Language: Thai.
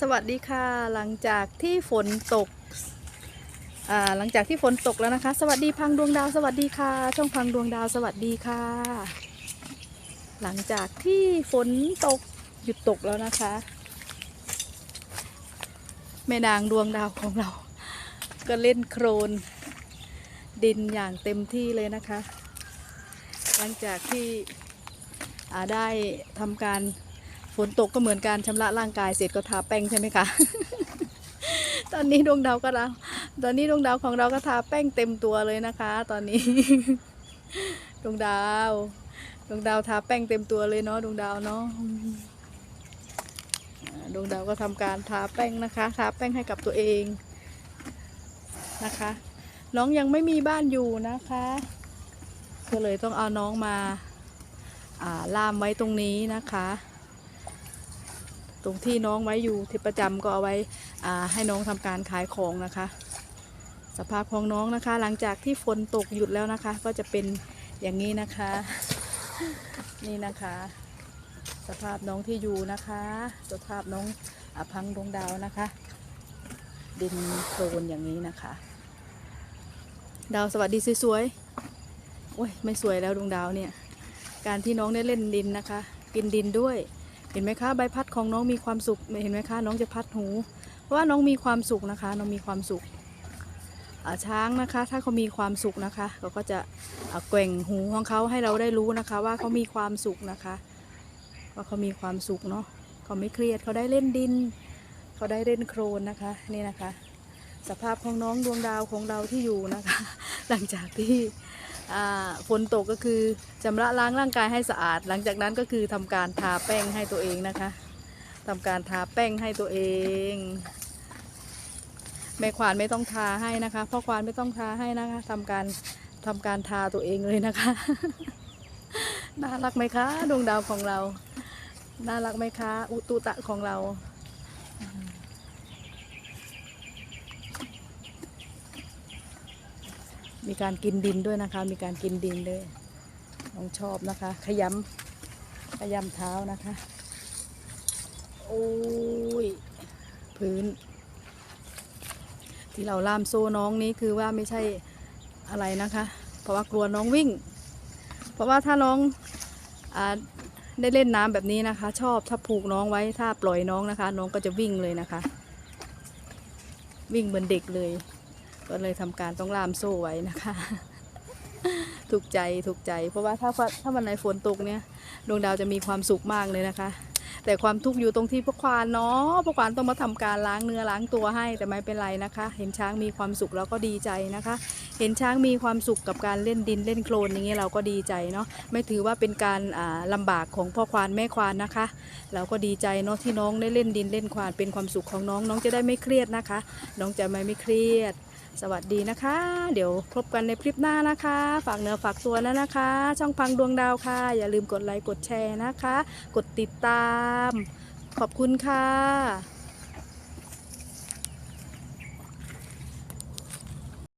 สวัสดีค่ะ หลังจากที่ฝนตกหลังจากที่ฝนตกแล้วนะคะ สวัสดีพังดวงดาวสวัสดีค่ะ ช่องพังดวงดาวสวัสดีค่ะ หลังจากที่ฝนตกหยุดตกแล้วนะคะ แม่นางดวงดาวของเรา ก็เล่นโครน ดินอย่างเต็มที่เลยนะคะ หลังจากที่ได้ทำการ ฝนตกก็เหมือนการชำระร่างกายเสร็จก็ทาแป้งใช่ไหมคะ ตอนนี้ดวงดาวก็เรา ตอนนี้ดวงดาวของเราก็ทาแป้งเต็มตัวเลยนะคะ ตอนนี้ ดวงดาว ดวงดาวทาแป้งเต็มตัวเลยเนาะดวงดาวเนาะดวงดาวก็ทำการทาแป้งนะคะ ทาแป้งให้กับตัวเองนะคะ น้องยังไม่มีบ้านอยู่นะคะก็เลยต้องเอาน้องมาล่ามไว้ตรงนี้นะคะ ตรงที่น้องไว้อยู่ที่ประจำก็เอาไว้ให้น้องทำการขายของนะคะ สภาพของน้องนะคะ หลังจากที่ฝนตกหยุดแล้วนะคะ ก็จะเป็นอย่างนี้นะคะ นี่นะคะ สภาพน้องที่อยู่นะคะ สภาพน้องอพังดวงดาวนะคะ ดินโคลนอย่างนี้นะคะ ดาวสวัสดีสวยๆโอ้ยไม่สวยแล้วดวงดาวเนี่ย การที่น้องได้เล่นดินนะคะ กินดินด้วย เห็นไหมคะ ใบพัดของน้องมีความสุข เห็นไหมคะ น้องจะพัดหู เพราะว่าน้องมีความสุขนะคะ น้องมีความสุขช้างนะคะ ถ้าเขามีความสุขนะคะเขาก็จะแกว่งหูของเขาให้เราได้รู้นะคะ ว่าเขามีความสุขนะคะว่าเขามีความสุขเนาะเขาไม่เครียดเขาได้เล่นดิน เขาได้เล่นโครนนะคะนี่นะคะ สภาพของน้องดวงดาวของเราที่อยู่นะคะ หลังจากที่ ฝนตกก็คือชำระล้างร่างกายให้สะอาด หลังจากนั้นก็คือทำการทาแป้งให้ตัวเองนะคะทำการทาแป้งให้ตัวเองแม่ควานไม่ต้องทาให้นะคะพ่อควานไม่ต้องทาให้นะคะทำการทำการทาตัวเองเลยนะคะน่ารักไหมคะดวงดาวของเรา น่ารักไหมคะ อุตุตะของเรา มีการกินดินด้วยนะคะ มีการกินดินด้วยน้องชอบนะคะ ขยำขยำเท้านะคะ โอ้ย พื้น ที่เราล่ามโซ่น้องนี้คือว่าไม่ใช่อะไรนะคะ เพราะว่ากลัวน้องวิ่ง เพราะว่าถ้าน้องอได้เล่นน้ำแบบนี้นะคะ ชอบถ้าผูกน้องไว้ถ้าปล่อยน้องนะคะ น้องก็จะวิ่งเลยนะคะ วิ่งเหมือนเด็กเลย ก็เลยทำการต้องล่ามโซ่ไว้นะคะ ถูกใจถูกใจ เพราะว่าถ้าถ้าวันไหนฝนตกเนี่ยดวงดาวจะมีความสุขมากเลยนะคะ แต่ความทุกข์อยู่ตรงที่พวกควานเนาะพวกควานต้องมาทำการล้างเนื้อล้างตัวให้แต่ไม่เป็นไรนะคะ เห็นช้างมีความสุขเราก็ดีใจนะคะ เห็นช้างมีความสุขกับการเล่นดินเล่นโคลนอย่างเงี้ยเราก็ดีใจเนาะไม่ถือว่าเป็นการอ่าลำบากของพ่อควานแม่ควานนะคะ เราก็ดีใจเนาะที่น้องได้เล่นดินเล่นควานเป็นความสุขของน้อง น้องจะได้ไม่เครียดนะคะ น้องจะไม่ไม่เครียด สวัสดีนะคะ เดี๋ยวพบกันในคลิปหน้านะคะ ฝากเนื้อฝากตัวนะนะคะ ช่องพังดวงดาวค่ะ อย่าลืมกดไลค์กดแชร์นะคะ กดติดตาม ขอบคุณค่ะ